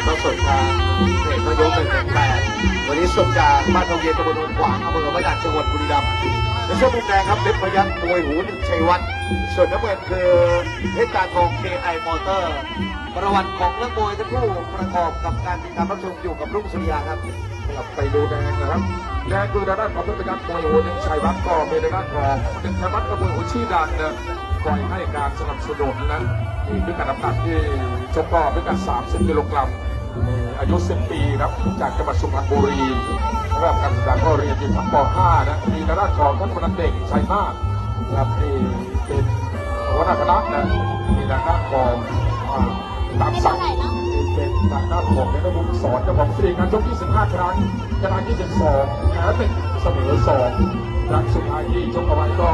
ายทอดสดทางเพจพยงหนึ่งหนึ่งแปดวันนี้สดจากบ้านทองเย็นตำบลโนนขวางอำเภอพระดันจังหวัดบุรีรัมย์ในช่วงมุมแดงครับเพชรพยัคฆ์มวยหูหนึ่งชัยวัฒน์ส่วนน้ำเงินคือเพชรตาทอง KI มอเตอร์ ประวัติของนักมวยทั้งคู่ประกอบกับการติดตามรับชมอยู่กับรุ่งสุริยาครับกลับไปดูแดงนะครับแดงคือทางด้านของเพชรพยัคฆ์มวยหูหนึ่งชัยวัฒน์ก็เป็นทางด้านของหนึ่งชัยวัฒน์ก็มวยหูชื่อดังนะคอยให้การสนับสนุนนะมีพิกัดน้ำหนักที่ชกก็พิกัด 30 กิโลกรัม อายุ 10 ปีครับจากจังหวัดสุพรรณบุรีระดับการศึกษาก็เรียนอยู่ชั้นป .5 นะมีทางด้านของท่านพนันเด็กชัยนาทนะครับที่เป็นหัวหน้าคณะนะมีทางด้านของอ่าตามสั่งเป็นทางด้านของในระบบสอนเจ้าของสิริการชก25 ครั้งชนะ22แพ้หนึ่งเสมอสองครั้งสุดท้ายที่ชกเอาไว้ก็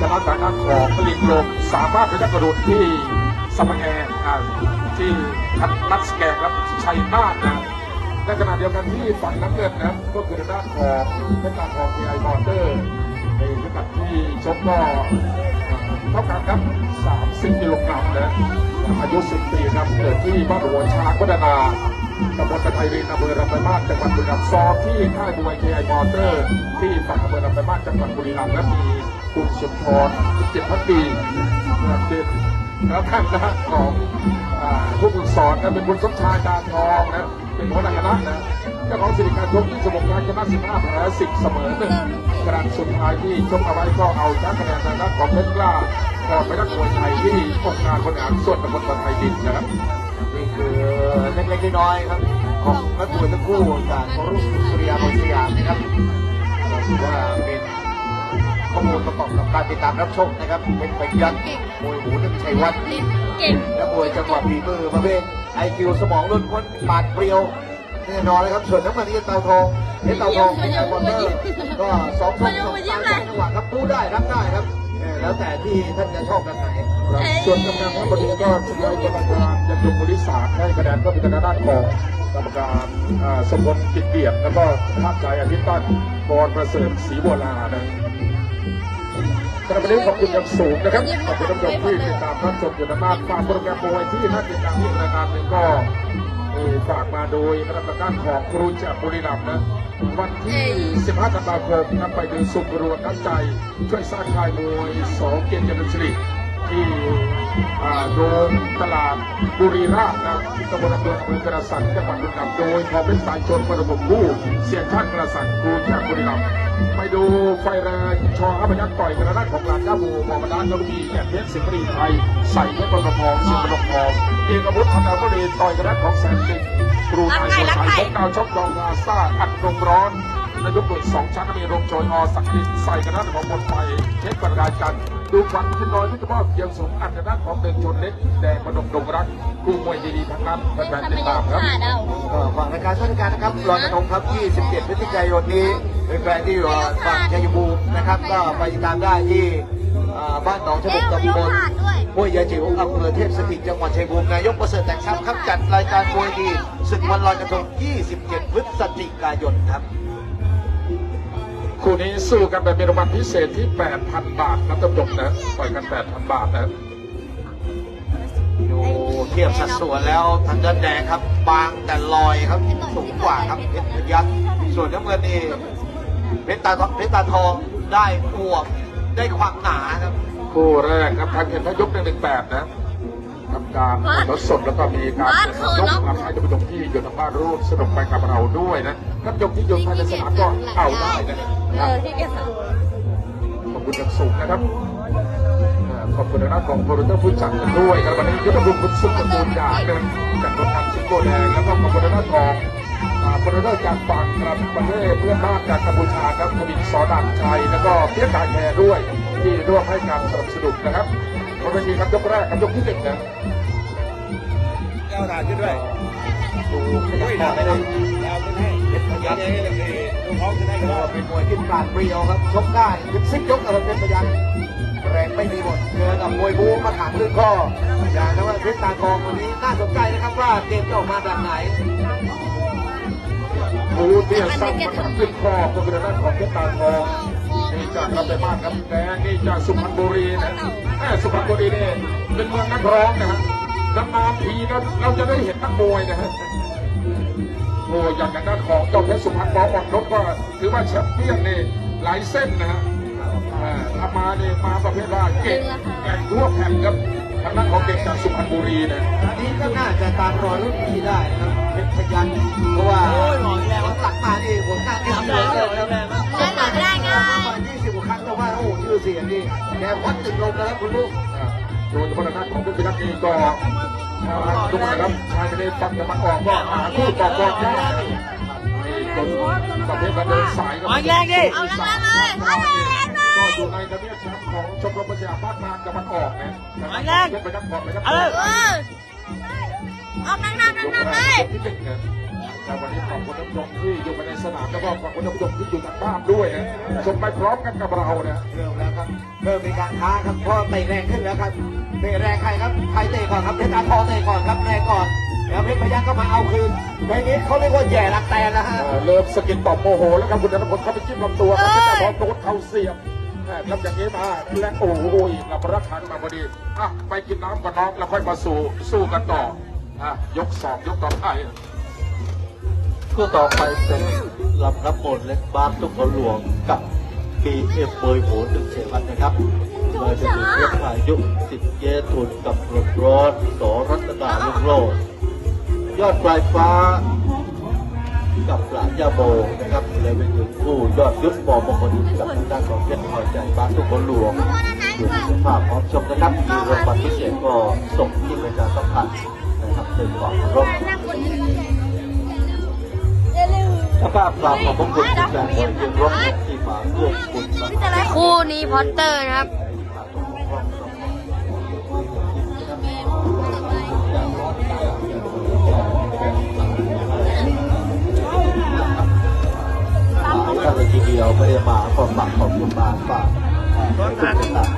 ชนะทางด้านของผลิตลมสามารถไปได้กระโดดที่สมังแอนอ่า ที่คัดนัดสแกนครับชัยนาทนะในขณะเดียวกันที่ฝั่งน้ำเงินนะก็คือด้านของเพชรตาทองพีไอมอเตอร์ในพิกัดที่ชกก็เท่ากันครับ 30กิโลกรัมนะอายุ 10 ปีครับเกิดที่บ้านหัวช้างพัฒนาตำบลตะไครินอำเภอลำปางมาจังหวัดบุรีรัมย์ซอมที่ค่ายมวยเคไอมอเตอร์ ที่ฝั่งอำเภอลำปางมาจังหวัดบุรีรัมย์และมีคุณสุนทรเจ็ดพันปีนะครับเป็นแล้วท่านนะของอ่า ผู้ฝึกสอนนะเป็นคุณสมชายกาทองนะเป็นหัวหน้าคณะนะเจ้าของสิริการชกที่สมบการชนะ15แพ้10เสมอหนึ่งกระดานสุดท้ายที่ชกเอาไว้ก็เอาชนะคะแนนทางด้านของเพชรกล้าก่อนไปนักมวยไทยที่องค์การบริหารส่วนตำบลบางไทยดินนะครับนี่คือเล็กๆน้อยๆครับของนักมวยทั้งคู่จากรุ่งสุริยาบนสยามนะครับถือว่าเป็น ข้อมูลประกอบกับการติดตามรับชมนะครับ เป็นพยัคฆ์มวยหูหนึ่งชัยวัฒน์เก่งนักมวยจังหวะฝีมือประเภทไอคิวสมองล้นพ้นปาดเปรียวแน่นอนเลยครับส่วนน้ำมันนี่เตาทองเห็นเตาทองเป็นไอคอนเตอร์ก็สองช่องสองสายจังหวะครับพูดได้รับได้ครับเออแล้วแต่ที่ท่านจะชอบแบบไหนครับส่วนกำนันทั้งหมดนี้ก็ทยอยกรรมการยันยงบริษัทให้คะแนนก็เป็นทางด้านของกรรมการอ่าสมบูรณ์ปิดเบียดแล้วก็ภาคใจอาทิตย์ตั้นบอลประเสริฐศรีบัวลานะก ระนี้ขอบคุณอย่างสูงนะครับขอบคุณท่านผู้ชมที่ติดตามรับชมอยู่ทางบ้านฝากโปรแกรมโปรไว้ที่ท่านติดตามรายการหนึ่งก็ฝากมาโดยคณะกรรมการของครูจากบุรีรัมย์นะวันที่ 15 ธันวาคมนำไปดูสุขรวมน้ำใจ ช่วยสร้างค่ายมวยสองเกียรติยศริที่อ่าโรงตลาดบุรีราชนะตำบลอำเภออำเภอกระสันจังหวัดบุรีรัมย์โดยพอเป็นสายชนประบบผู้เสียงชาติกระสันครูจากบุรีรัมย์ไปดูไฟแรงชออัพยักษ์ต่อยกระด้านของหลานเจ้าบูมอมดานยกมีแก่เพชรสิงห์บุรีไทยใส่เพชรประทองสิงห์ประทองเอกอาวุธนดาวรีต่อยกระด้านของแสนสิงห์ครูนายสดใสพบดาวชกดองอาซ่าอัดลมร้อน นายกบุตรสองชั้นมีโรงโจยอสักดินใส่กระด้านของบนไฟเช็คประกาศกันดูควันขึ้นลอยที่จะมอบเพียงสูงอันกระด้านของเดินชนเล็กแดงประดมดงรักคู่มวยดีๆทั้งนั้นแฟนๆติดตามครับขาดเอาก็ฝากรายการช่วยการนะครับลอยกระทงครับ27พฤศจิกายนนี้เป็นแฟนที่อยู่ฝั่งชัยภูมินะครับ ก็ไปติดตามได้ที่อ่าบ้านหนองฉบกตำบลห้วยยายจิ๋วอำเภอเทพสถิตจังหวัดชัยภูมินายกประเสริฐแต่งทรัพย์ครับจัดรายการมวยดีศึกวันลอยกระทง 27 พฤศจิกายนครับ คู่นี้สู้กันแบบมีรางวัลพิเศษที่ 8,000 บาทนะท่านผู้ชมนะต่อยกัน 8,000 บาทนะดูเทียบสัดส่วนแล้วทางด้านแดงครับ บางแต่ลอยครับสูงกว่าครับเพชรพยัคฆ์ส่วนน้ำเงินนี่เพชรตาทองเพชรตาทองได้อวบได้ความหนาครับคู่แรกครับทางเห็นพยกหนึ่งหนึ่งแปดนะทำการรถสดแล้วก็มีการเดินยกมาให้ท่านผู้ชมที่อยู่ทางบ้านร่วมสนุกไปกับเราด้วยนะท่านผู้ชมที่อยู่ภายในสนามก็เอาได้นะค เออที่แกสั่งขอบคุณอย่างสูงนะครับอ่าขอบคุณทางด้านของโปรดิวเตอร์ผู้จัดด้วยครับวันนี้ยุทธบุญคุณสุขบูรณ์อย่างหนึ่งจากคนทางสิงโตแดงแล้วก็ขอบคุณทางด้านของอ่าโปรดิวเตอร์จากฝั่งครับประเทศเพื่อนบ้านจากกัมพูชาครับกบินสอดานชัยแล้วก็เพียรกาแคร์ด้วย ที่ร่วมให้การสนับสนุนนะครับบนเวทีครับยกแรกครับยกที่หนึ่งนะ เจ้าด่านขึ้นด้วย ดูขยับไปครับยาวขึ้นให้เพชรพยัยัดคฆ์ให้เลยดูท้องขึ้นให้ก็ก็ได้เป็นมวยที่ปราดเปรียวครับ ชกได้ถึงซิกยกอะไรเป็นพยัคฆ์แรงไม่มีหมดเจอกับมวยบูมาขังลึกข้ออย่างนั้นว่าเพชรตาทองวันนี้น่าสนใจนะครับว่าเกมจะออกมาแบบไหนบูเตี้ยซ้ำมันขึ้นคอก็เป็นด้านของเพชรตาทองนี่จากรับไปมากครับแดงนี่จากสุพรรณบุรีนะแม่สุพรรณบุรีนี่เป็นเมืองนักร้องนะฮะนานๆทีนะเราจะได้เห็นนักมวยนะฮะ อ้อย่างนั้นของยอดเพชรสุพรรณบออ่อนนกก็ถือว่าแชมป์เปี้ยนนี่หลายเส้นนะฮะอ่าถ้ามาเนี่ยมาประเภทว่าเก่งแก่งทั่วแผ่นครับทางด้านของเก่งจากสุพรรณบุรีนะอันนี้ก็น่าจะตามรอยรุ่นพี่ได้นะครับเพชรพยัญชนะเพราะว่าเขาตักมานี่ผมน่าจะทำเลยนะครับเล่นหนักได้ง่ายประมาณ20กว่าครั้งแต่ว่าโอ้ชื่อเสียงนี่แกวัดติดลมนะครับคุณลูกโดยเฉพาะทางด้านของผู้พิทักษ์เองก็ ทุกคนครับชายทะเลฟังจะมาออกก็หาคู่ต่อกรยากนะครันี่คนประเภทบันเดินสายก็เอาแรงดิเอาแรงเลยเอาแรงเลยก็อยู่ในทะเบียนชั้นของชมรมประชาภาคกลางตะวันออกนะยกไปทั้งหมดเลยครับเออเออออกหนักๆหนักๆเลยที่เป็นเงิน แต่วันนี้ขอบคุณท่านผู้ชมที่อยู่ในสนามแล้วก็ขอบคุณท่านผู้ชมที่อยู่ทางบ้านด้วยนะชมไปพร้อมกันกับเรานะเริ่มแล้วครับเริ่มมีการท้าครับเพราะเตะแรงขึ้นแล้วครับเตะแรงใครครับใครเตะก่อนครับเพชรตาทองเตะก่อนครับแรงก่อนแล้วเพชรพยัญชนะก็มาเอาคืนเพลงนี้เขาเรียกว่าแย่รักแตนนะฮะเอ่อเริ่มสกินตอบโมโหแล้วครับคุณธนพลเข้าไปจิ้มลำตัวครับเพชรตาทองโดนเข่าเสียบแหม่ครับอย่างนี้มาและโอ้โหรับรักขันมาพอดีอะไปกินน้ำกับน้องแล้วค่อยมาสู้สู้กันต่ออะยกสองยกต่อไป คู่ต่อไปเป็นลำน้ำมนต์เล็กบ้านตุกคนหลวงกับปีเอฟเบยโหนึงเชวันนะครับโดยจะมีเรื่องพายุสิทธิเยทุนกับรถร้อนสอรัตนาลุงโลดยอดปลายฟ้า กับปลายาโบนะครับเลยเป็นถึงคู่ยอดยุทธบอมงคลกับทางด้านของเพชรพอใจบ้านตุกคนหลวงอยู่ในสภาพพร้อมชมนะครับมีรางวัลพิเศษก็ส่งที่ประชาสัมพันธ์นะครับถึงความเคารบ ถ้าภาพความของพวกคุณที่แฟนบอลยังร้องที่ฝาร่วมคุณมาคู่นี้พอตเตอร์นะครับท่านเลยทีเดียวไม่ได้มาขอบปากขอบคุณมาฝากคุณจะตัด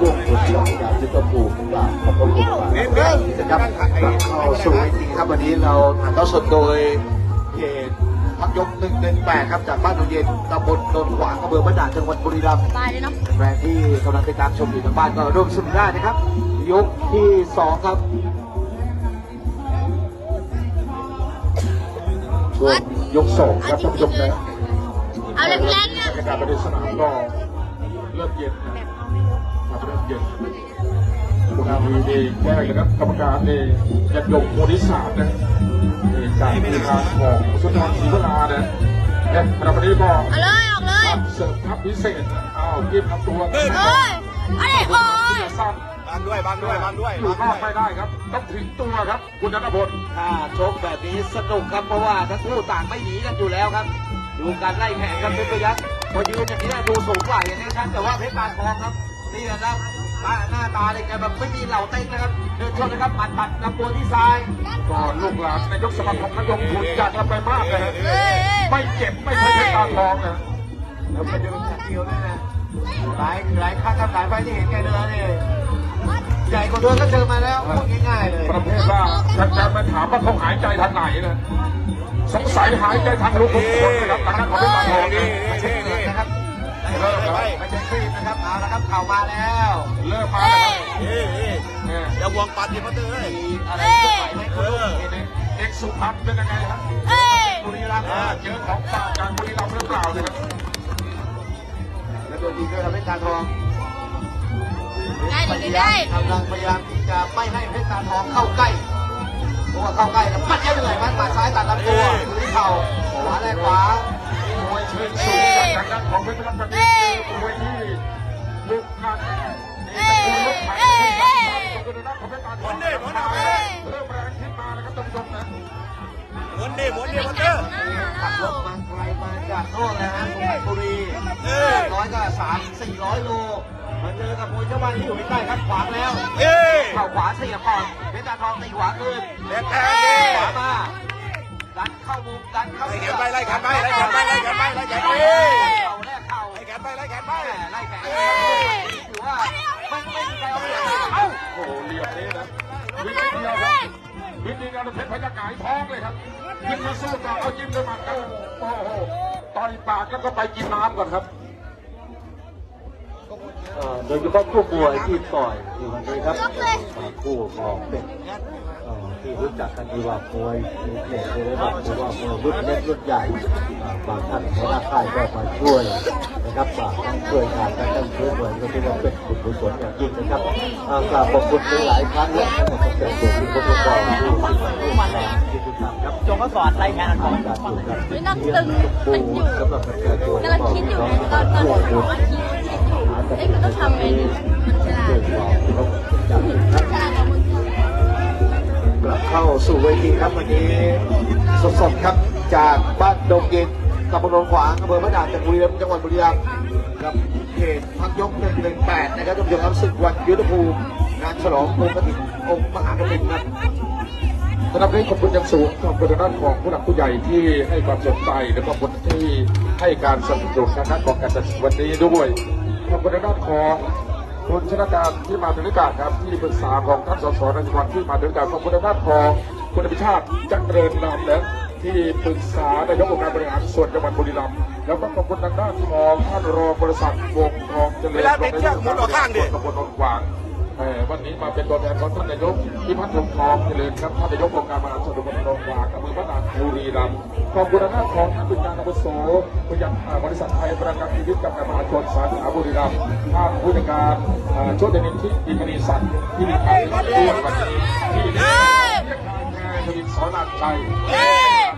ร่วมคุณยอมอยากจะต้องผูกฝากขอบคุณมานะครับเข้าสู่ทีครับวันนี้เราถ่ายทอดสดโดย พักยก118ครับจากบ้านโนเย็นตำบลโนนขวางอำเภอบ้านด่านจังหวัดบุรีรัมย์บายเลยเนาะแฟนที่กำลังติดตามชมอยู่ทางบ้านก็ร่วมสนุกได้นะครับ ยกที่สองครับช่วงยกสองครับท่านผู้ชมนะเอาแรงๆบรนะรยากาศภายในสนามก็เริ่มเย็นนะครับเริ่มเย็น คุณอาวีนี่แก้เลยครับกรรมการนี่ยันยงโมนิสามนะนี่จากทีมงานของสุนทรศรีวรานะเนี่ยขณะวันนี้ก็เอาเลยออกเลยเสิร์ฟทัพพิเศษนะอ้าวยิ้มทำตัวเอ้ยอาเลยโอ้ยสั้นบางด้วยบางด้วยบางด้วยอยู่นอกไม่ได้ครับ ต้องถึงตัวครับ คุณธนพลถ้าชกแบบนี้สนุกครับเพราะว่าทั้งคู่ต่างไม่หนีกันอยู่แล้วครับดูการไล่แข่งกันเป็นระยะพอยืนอย่างนี้ดูสูงกว่าอย่างนี้ชัดแต่ว่าเพชรบานทองครับนี่นะครับ ตาหน้าตาเลยแกแบบไม่มีเหล่าเต้นนะครับ เดินชนนะครับหมัดปัดลำตัวที่ซ้ายก่อนลูกหลานนายกสมาคมนายกทุนจากเราไปมากเลยนะเอ้ยไม่เจ็บไม่ใช่เพชรตาทองนะแล้วก็เดินจัดเดียวด้วยนะหลายหลายครั้งครับหลายไฟที่เห็นแกเดินเนี่ยใหญ่กว่าเดินก็เจอมาแล้วพูดง่ายๆเลยประเภทว่าอาจารย์มาถามว่าเขาหายใจทางไหนนะสงสัยหายใจทางลูกทุกคนนะครับทางนั้นของเพชรตาทองนะไม่ใช่เกิดนะครับ เริ่มแล้วไม่ใช่ครีมนะครับเอาละครับเข่ามาแล้วเริ่มมาแล้วครับเอ้ยเอ้ยเนี่ยอย่าวงปัดดิพัตเตอร์เอ้ยมีอะไรเคลื่อนไหวไหมคุณลูกเห็นไหมเอ็กซ์สุพัฒน์เป็นยังไงครับเอ้ยบุรีรัมย์อ่าเจอของฝากจากบุรีรัมย์หรือเปล่าเนี่ยครับแล้วโดนดีด้วยครับเพชรตาทองได้ดีได้กำลังพยายามที่จะไม่ให้เพชรตาทองเข้าใกล้เพราะว่าเข้าใกล้แล้วปัดเยอะเหนื่อยมันปัดซ้ายตัดลำตัวหรือเข่าขวาแลกขวา มวยเชิงสูงจากทางด้านของเพชรรัตน์นี่คือมวยที่บุกกันนี่เป็นลูกไผ่ที่ทำของทางด้านของเพชรตาทองเริ่มแรงขึ้นมาแล้วครับท่านผู้ชมนะหมุนดิหมุนดิพัตเตอร์ขับรถมาไกลมาจากโน่นนะฮะสุพรรณบุรีเอ้ยร้อยก็สามสี่ร้อยโลมาเจอกับมวยเจ้าบ้านที่อยู่ใกล้ๆครับขวางแล้วเอ้ยเข่าขวาเสียบก่อนเพชรตาทองตีขวาคืนแรงแทงดิขวามา ดันเข้ามุมดันเข้าไล่แขนไปไล่แขนไปไล่แขนไปไล่แขนไปไล่แขนไปเข่าแรกเข่าไล่แขนไปไล่แขนไปแม่ไล่แขนถือว่าไม่ไม่มีใครเอาไปเอ้าโอ้โหเหลี่ยมนี้นะวิธีเดียวครับวิธีการเพชรพยักหงายท้องเลยครับยิงมาสู้ต่อเอายิ้มด้วยหมัดครับโอ้โหต่อยปากแล้วก็ไปกินน้ำก่อนครับก็มวยเอ่อโดยเฉพาะคู่มวยที่ต่อยอยู่วันนี้ครับบางคู่ก็เป็นเอ่อ ที่รู้จักกันดีว่ามวยมีเกียรติเลยว่าหรือว่ามวยรุ่นเล็กรุ่นใหญ่บางท่านหัวหน้าค่ายก็มาช่วยนะครับบางท่านช่วยงานกันทั้งช่วยเหมวยก็ถือว่าเป็นบุญกุศลอย่างยิ่งนะครับกราบขอบคุณหลายครั้งและขอบคุณตัวที่พวกเราที่ที่มาร่วมงาที่ทุกท่านครับจงก็สอนรายงานของการดูการไม่ต้องตึงมันอยู่กำลังคิดอยู่นะตอนตอนตอนคิดคิดอยู่เอ้ยมันต้องทำไงดีมันฉลาดเกิดความเคารพจา สู่เวทีครับวันนี้สดๆครับจากบ้านดงเย็นตำบลโนนขวางอำเภอพระดาจังหวัดบุรีรัมย์จังหวัดบุรีรัมย์กับเขตพักยก118นะครับท่านผู้ชมครับศึกวันยุทธภูมิงานฉลององค์กฐินองค์มหากฐินครับสำหรับนี้ขอบคุณอย่างสูงขอบคุณทางด้านของผู้หลักผู้ใหญ่ที่ให้ความสนใจและขอบคุณที่ให้การสนับสนุนทางด้านของการจัดวันนี้ด้วยขอบคุณทางด้านของ คุณชนะการที่มาเป็นนิการครับที่ปรึกษาของท่านสสในจังหวัดที่มาเป็นนิการขอบคุณทางด้านของคุณอภิชาติจักรเริญนำและที่ปรึกษานายกองค์การบริหารส่วนจังหวัดบุรีรัมย์แล้วก็ขอบคุณทางด้านของท่านรองบริษัทวงทองเจริญเวลาติดเชือกหมุนออกข้างดิตำบลนนท์กวางเอ่อ วันนี้มาเป็นตัวแทนของท่านนายกพิพัฒน์วงทองเจริญครับท่านนายกองค์การบริหารส่วนตำบลนนกวางอำเภอพระนางบุรีรัมย์ขอบคุณทางด้านของท่านผู้การอาวุโสผู้ยังบริษัทไทยประกันชีวิตจำกัดมหาชนสาขาบุรีรัมย์ท่านผู้จัดการอ่าโชตินินทิอินทรีสันที่มีการด้วยวันนี้ที่ได้ทวินสอนานชัย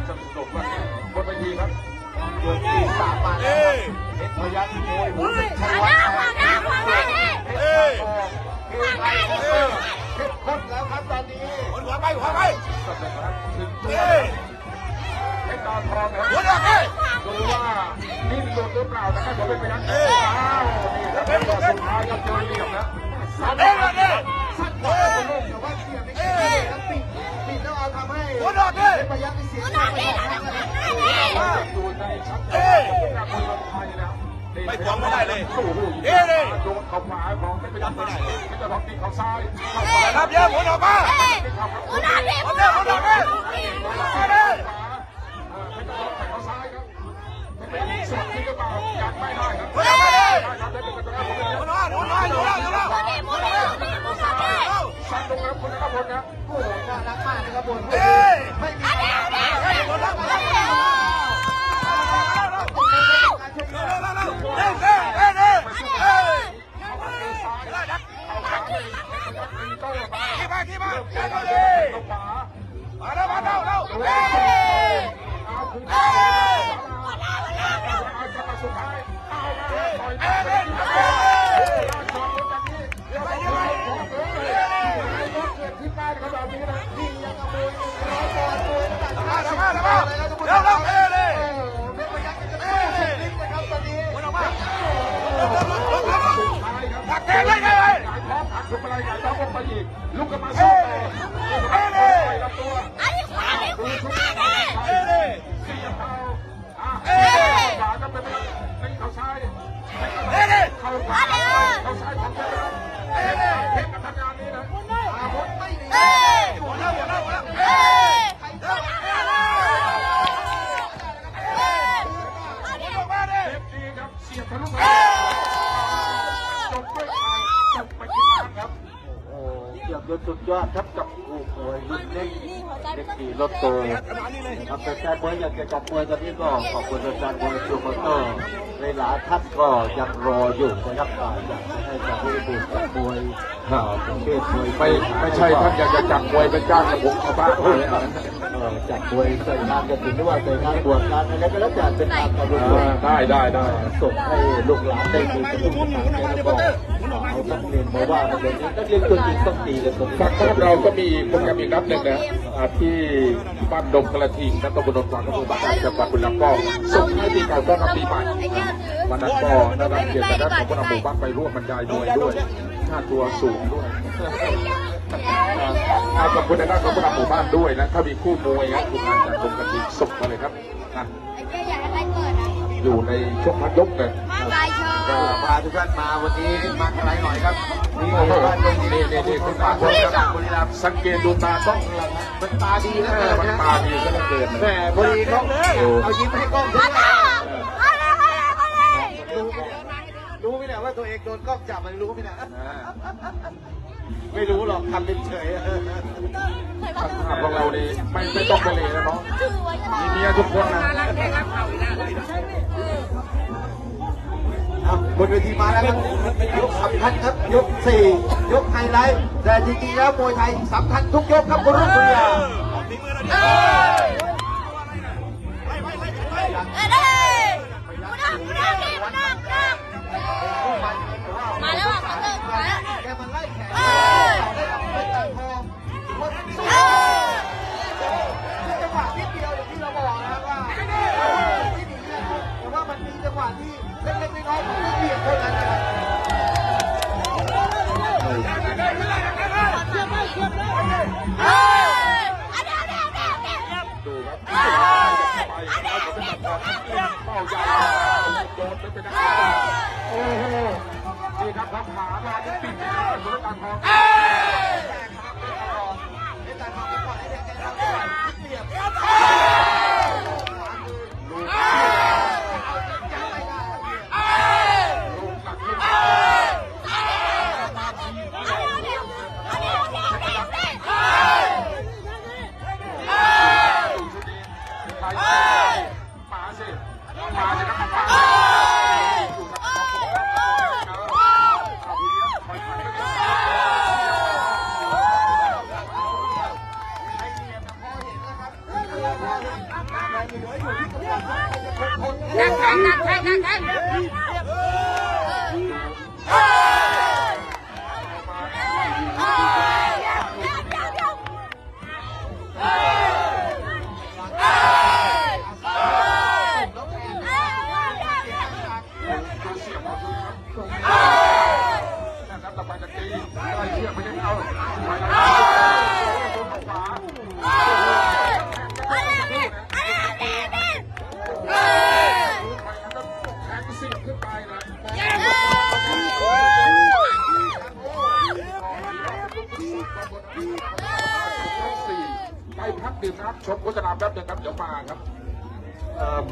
สนุกมากบนเวทีครับยกที่สามมาแล้วครับเพชรพยัคฆ์มวยหูชัยวัฒน์ ขวางหน้าขวางหน้านี่เพชรพยัคฆ์เอไทยเออเข้มข้นแล้วครับตอนนี้หัวไปหัวไปสำเร็จครับถึงตัวให้ตอนทองนะหัวดอกเลยดูว่าดิ้นหลุดหรือเปล่านะครับผมเป็นพยานอ้าวนี่ครับเป็นตัวสุดท้ายครับเจอเหลี่ยมนะเด้งเลยเนี่ยสั้นกว่าแต่ว่าเสียไม่แข็งครับปิดปิดแล้วเอาทำให้หัวดอกเลยเพชรพยัคฆ์นี่เสียงนาดัดงไปนี้หมเราดทำนะขนาดนี้ดูในชัดเจน จากมวยไทยนะโอ้โหโดนเขาขวาของไม่เป็นไรไม่จะล็อกตีเขาซ้ายเขาขวาครับเยอะหมุนออกมาเอ้ยขนาดนี้เอาเด้งหัวดอกเลยเอาเด้งไม่จะล็อกเขาซ้ายรับไม่เป็นสวัสดีหรือเปล่ายังไม่ได้ครับหัวดอกเลยได้ครับได้เป็นตัวแรกผมเป็นหัวดอกหัวดอกหัวดอกหัวดอกมนี่โมนี่โมนี่โมนี่สั่งตรงนั้นคุณนะครับคนนะโอ้โหน่ารักมากนะครับบน ที่มาที่มาเด้าเลยเอาขวามาแล้วมาแล้วแล้วเอ้ยเอาคืนเอาจังหวะสุดท้ายเอามาต่อยมาเด้งเด้งชนกันนี้เลยวไปยังไงขอเกิดเลยเกิดขึ้นได้ครับแบบนี้นะนี่ยังเฮ้ยปอนด์ตัวระดับมาแล้วมาเล้วมาเล้วแล้วแล้ว หงาอีก ลุกขึ้นมาสู้ต่อเอ้ยเลยลำตัวอันนี้ขวาอันนี้ขวาหน้นเอ้ยเลยเสียเท้าอะเอ้ยขวาก็เป็นเป็นเขาซ้ายเอ้ยเลยเข้าขวาเข้า สุดยอดครับกับคู่วยรุ่นเล็กเล็กสี่รถโตครับแต่แฟนมวยอยากจะจับมวยตอนนี้ก็ขอบคุณอาจารย์มวยชูมอเตอร์ในหลาท่านก็ยังรออยู่นะครับอยากให้จับมวยดูจับมวยอ่าประเภทมวยไม่ไม่ใช่ท่านอยากจะจับมวยเป็นจ้างกับผมชาวบ้านเลยนะเอ่อจัดมวยใส่งานกระถิ่นหรือว่าใส่งานบวชงานอะไรก็แล้วแต่เป็นงานการบุญได้ได้ได้ส่งให้ลูกหลานได้ดูกระตุ้นกระตังใจแล้วก็ นักเรียนมาว่ากันเลยนักเรียนตัวจริงต้องตีกันตรงนี้ฝั่งบ้านเราก็มีโปรแกรมอีกนัดหนึ่งนะอ่าที่บ้านดงกระทิงนักตบลนนท์กวางอำเภอบานด่านจังหวัดบุรีรัมย์ก็ส่งให้ปีเก่าต้อนรับปีใหม่วันนั้นก็ได้รับเกียรติจากด้านของพระหมู่บ้านไปร่วมบรรยายมวยด้วยค่าตัวสูงด้วยขอบคุณในด้านของพระหมู่บ้านด้วยนะถ้ามีคู่มวยนะคุณอาจารย์ดงกระทิงส่งมาเลยครับอยู่ในช่วงพักยกเลย ก็พาทุกท่านมาวันนี้มาอะไรหน่อยครับนี่โอ้โหบ้านดงนี่ดีนี่นี่นี่คุคุณณปาตาคคนนคครัรับบบุรีรัมย์สังเกตดูตาต้องมันตาดีนะเออมันตาดีซะเหลือเกินแหมพอดีเขาเอายิ้มให้กล้องด้วยเอาเลยเอาเลยเอาเลยดูไหมเนี่ยว่าตัวเองโดนกล้องจับมันรู้ไหมนะนะไม่รู้หรอกทำเป็นเฉยทางพวกเรานี่ไม่ไม่ต้องไปเลยนะเนาะถือไว้ก็ได้มีเมียทุกคนนะ บนเวทีมาแล้วครับยกสำคัญครับ ยกสี่ยกไฮไลท์ แต่จริงๆแล้วมวยไทยสำคัญทุกยกครับคุณรุ่งสุริยาเออ ดูครับเออไปเอาผมเป็นแบบเป้าใหญ่โดนไปเป็นโอ้โหนี่ครับทำขาลอยปิดนะสุรการทอง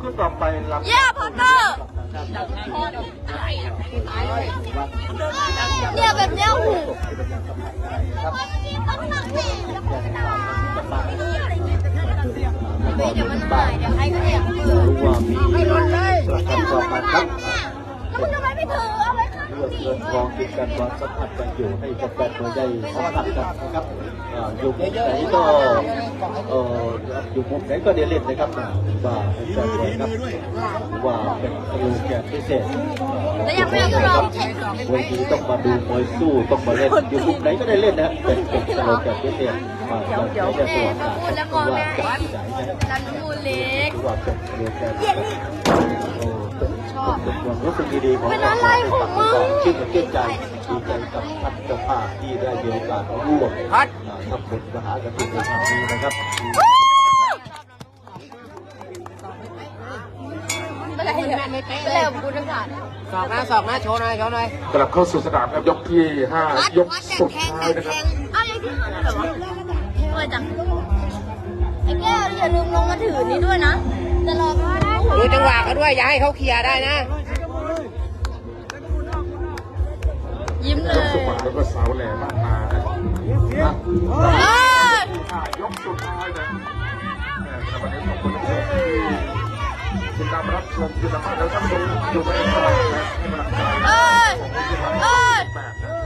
เอ่อคู่ต่อไปรับเย่พอเตอร์เนี่ยแบบเนี้ยหูเดี๋ยวมันหายเดี๋ยวใครก็เนี่ยรู้ว่ามีประกันต่อมาครับคุณทำไมไม่ถือ เอาไว้ข้างเลือกเงินทองกินกันความสัมพันธ์กันอยู่ให้กับแฟนมวยได้สัมผัสกันนะครับอ่าอยู่มุมไหนก็เอออยู่มุมไหนก็เดี๋ยวเล่นนะครับอ่าว่าเป็นแฟนมวยครับว่าเป็นสโลแกนพิเศษแล้วยังไม่ได้ลองเช็คมวยดีต้องมาดูมวยสู้ต้องมาเล่นอยู่มุมไหนก็ได้เล่นนะเป็นเป็นสโลแกนพิเศษมาเดี๋ยวเดี๋ยวแม่มาพูดแล้วมองแม่ว่าจะที่ไหนนะดันมูลเล็กถือว่าเป็นสโลแกน ความรู้สึกดีๆของเป็นอะไรของมึงชื่นอกชื่นใจดีใจกับท่านเจ้าภาพที่ได้มีโอกาสร่วมอ่าทำบุญมหากฐินในครั้งนี้นะครับเป็นไรเนี่ยเป็นไรของคุณทั้งสามสอกหน้าสอกหน้าโชว์หน่อยโชว์หน่อยกลับเข้าสู่สนามครับยกที่ห้ายกสุดท้ายนะครับอะไรที่ห้าเหรอวะเปิดจังไอ้แก้วอย่าลืมลงมาถือนี้ด้วยนะจะรอก็ได้ดูจังหวะเขาด้วย อย่าให้เขาเคลียร์ได้นะ ยิ้มเลยกสุดท้ายแล้วก็เสาแหลมบ้านนานะนะเอ้ยห้ายกสุดท้ายนะแหม่แต่วันนี้ขอบคุณทุกคนที่ติดตามรับชมติดตามแล้วท่านดูอยู่ในตลาดนะให้กำลังใจเอ้ยผมที่ทำเอ้ยแบบนะ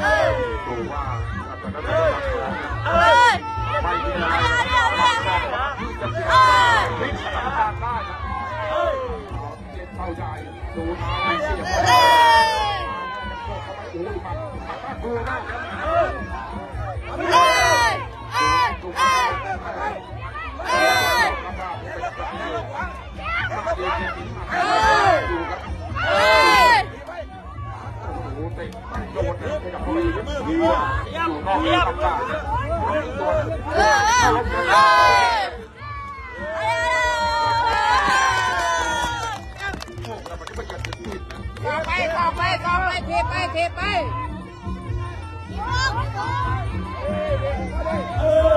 เอ้ยดูว่าตอนนั้นเราจะทำ ไม่เกิดผิดนะไปสอกไปสอไปเทไปเทไปเออ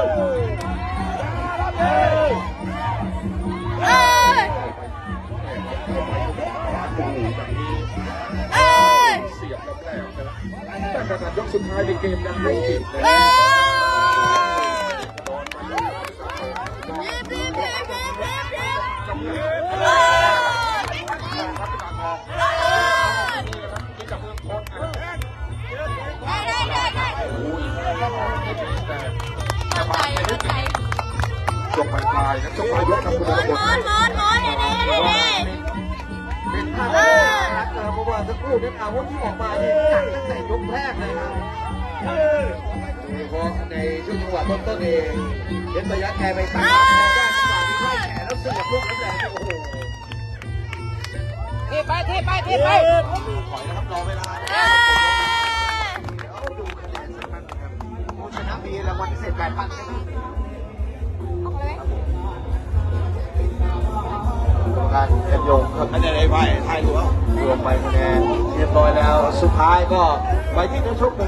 กมยังไม่ติดเลยเอ้นะยบีบบีบบีบบีบบีบครับพี่ตาทองที่จับมือโค้ชนได้ได้ได้ได้โอ้ยแต่เข้าใจบปลายนะจบปลายยกกับคุณมตะอนบมอนมอนมอนนี่นี่นี่นี่ เป็นภาพที่น่ารักนะครับเพราะว่าสักครู่นั้นอาวุธที่ออกมานี่หนักตั้งแต่ยกแรกเลยครับโดยเฉพาะในช่วงจังหวะต้นๆเองเห็นระยะแกไปตัดได้จังหวะที่ไล่แขนแล้วเสียบลูกนั้นแหละโอ้โหเทไปเทไปเทไปถอยนะครับรอเวลาเดี๋ยวดูคะแนนสักครั้งนะครับผู้ชนะมีรางวัลพิเศษแปดพันนะครับ การเป็นโยงครับไม่ได้ไพ่ไพ่ถูกแล้วรวมไปคะแนนเรียบร้อยแล้วสุดท้ายก็ไปที่นักชก